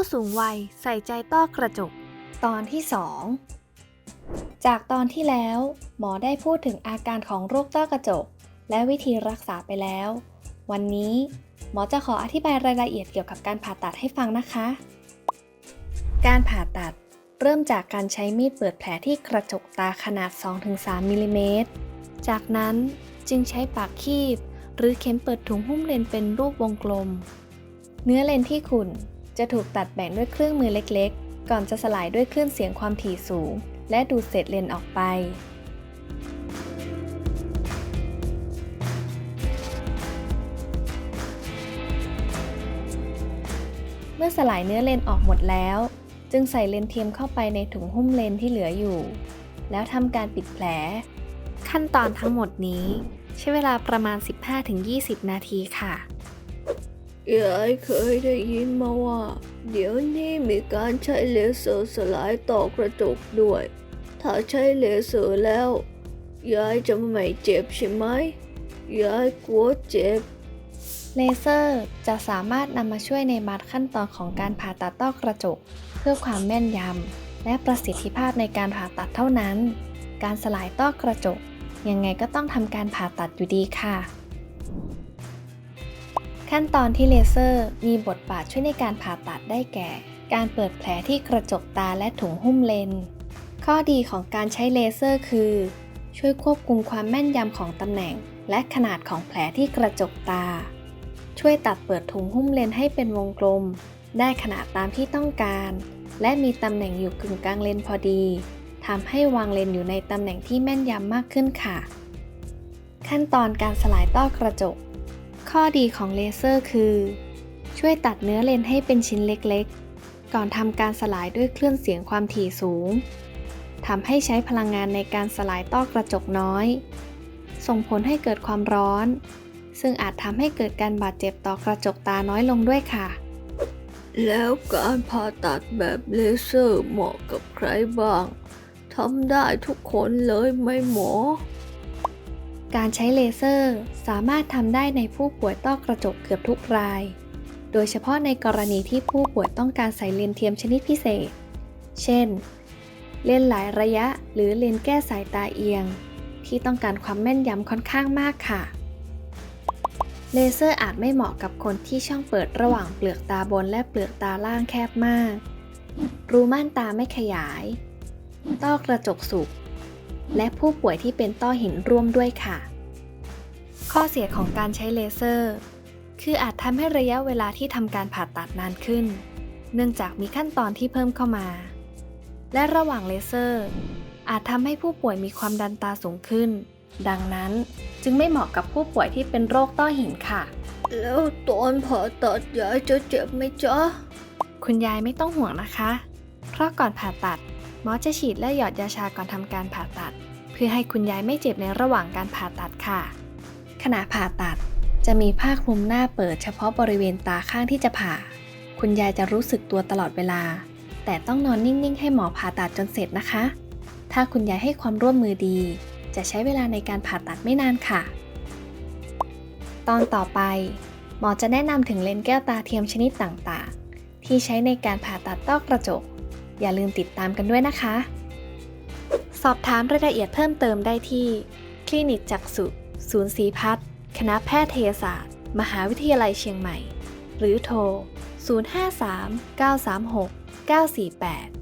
ผู้สูงวัยใส่ใจต้อกระจก ตอนที่ 2 จากตอนที่แล้ว หมอได้พูดถึงอาการของโรคต้อกระจก และวิธีรักษาไปแล้ว วันนี้หมอจะขออธิบายรายละเอียดเกี่ยวกับการผ่าตัดให้ฟังนะคะ การผ่าตัดเริ่มจากการใช้มีดเปิดแผลที่กระจกตาขนาด 2-3มิลลิเมตร จากนั้นจึงใช้ปากคีบ หรือเข็มเปิดถุงหุ้มเลนเป็นรูปวงกลม เนื้อเลนที่ขุ่น จะถูกตัดแบ่งด้วยเครื่องมือเล็กๆ ก่อนจะสลายด้วยคลื่นเสียงความถี่สูง และดูดเศษเลนออกไป เมื่อสลายเนื้อเลนออกหมดแล้ว จึงใส่เลนเทียมเข้าไปในถุงหุ้มเลนที่เหลืออยู่ แล้วทำการปิดแผล ขั้นตอนทั้งหมดนี้ ใช้เวลาประมาณ 15-20 นาทีค่ะ ยายเคยได้ยินมาว่า เดี๋ยวนี้มีการใช้เลเซอร์สลายต่อกระจกด้วย ถ้าใช้เลเซอร์แล้ว ยายจะไม่เจ็บใช่ไหม ยายกลัวเจ็บ เลเซอร์จะสามารถนำมาช่วยในบางขั้นตอนของการผ่าตัดต้อกระจก เพื่อความแม่นยำและประสิทธิภาพในการผ่าตัดเท่านั้น การสลายต้อกระจก ยังไงก็ต้องทำการผ่าตัดอยู่ดีค่ะ ขั้นตอนที่เลเซอร์มีบทบาทช่วยในการผ่าตัดได้แก่ การเปิดแผลที่กระจกตาและถุงหุ้มเลน ข้อดีของการใช้เลเซอร์คือ ช่วยควบคุมความแม่นยำของตำแหน่ง และขนาดของแผลที่กระจกตา ช่วยตัดเปิดถุงหุ้มเลนให้เป็นวงกลม ได้ขนาดตามที่ต้องการ และมีตำแหน่งอยู่กึ่งกลางเลนพอดีทำให้วางเลนอยู่ในตำแหน่งที่แม่นยำมากขึ้นค่ะ ขั้นตอนการสลายต้อกระจก ข้อดีของเลเซอร์คือ ช่วยตัดเนื้อเลนให้เป็นชิ้นเล็กๆ ก่อนทำการสลายด้วยคลื่นเสียงความถี่สูงทำให้ใช้พลังงานในการสลายต้อกระจกน้อย ส่งผลให้เกิดความร้อน ซึ่งอาจทำให้เกิดการบาดเจ็บต่อกระจกตาน้อยลงด้วยค่ะ แล้วการผ่าตัดแบบเลเซอร์เหมาะกับใครบ้างทำได้ทุกคนเลยไหมหมอ การใช้เลเซอร์สามารถทำได้ในผู้ป่วยต้อกระจกเกือบทุกราย โดยเฉพาะในกรณีที่ผู้ป่วยต้องการใส่เลนเทียมชนิดพิเศษ เช่น เลนหลายระยะหรือเลนแก้สายตาเอียง ที่ต้องการความแม่นยำค่อนข้างมากค่ะ เลเซอร์อาจไม่เหมาะกับคนที่ช่องเปิดระหว่างเปลือกตาบนและเปลือกตาล่างแคบมาก รูม่านตาไม่ขยาย ต้อกระจกสุก และผู้ป่วยที่เป็นต้อหินร่วมด้วยค่ะ ข้อเสียของการใช้เลเซอร์ คืออาจทำให้ระยะเวลาที่ทำการผ่าตัดนานขึ้น เนื่องจากมีขั้นตอนที่เพิ่มเข้ามา และระหว่างเลเซอร์ อาจทำให้ผู้ป่วยมีความดันตาสูงขึ้น ดังนั้นจึงไม่เหมาะกับผู้ป่วยที่เป็นโรคต้อหินค่ะ แล้วตอนผ่าตัดยายจะเจ็บไหมจ๊ะ คุณยายไม่ต้องห่วงนะคะ เพราะก่อนผ่าตัด หมอจะฉีดและหยอดยาชาก่อนทำการผ่าตัด เพื่อให้คุณยายไม่เจ็บในระหว่างการผ่าตัดค่ะ ขณะผ่าตัดจะมีผ้าคลุมหน้าเปิดเฉพาะบริเวณตาข้างที่จะผ่า คุณยายจะรู้สึกตัวตลอดเวลา แต่ต้องนอนนิ่งๆ ให้หมอผ่าตัดจนเสร็จนะคะ ถ้าคุณยายให้ความร่วมมือดี จะใช้เวลาในการผ่าตัดไม่นานค่ะ ตอนต่อไป หมอจะแนะนำถึงเลนส์แก้วตาเทียมชนิดต่างๆ ที่ใช้ในการผ่าตัดต้อกระจก อย่าลืมติดตามกันด้วยนะคะ สอบถามรายละเอียดเพิ่มเติมได้ที่ คลินิกจักษุศูนย์ศรีพัฒน์คณะแพทยศาสตร์ มหาวิทยาลัยเชียงใหม่ หรือโทร 053 936 948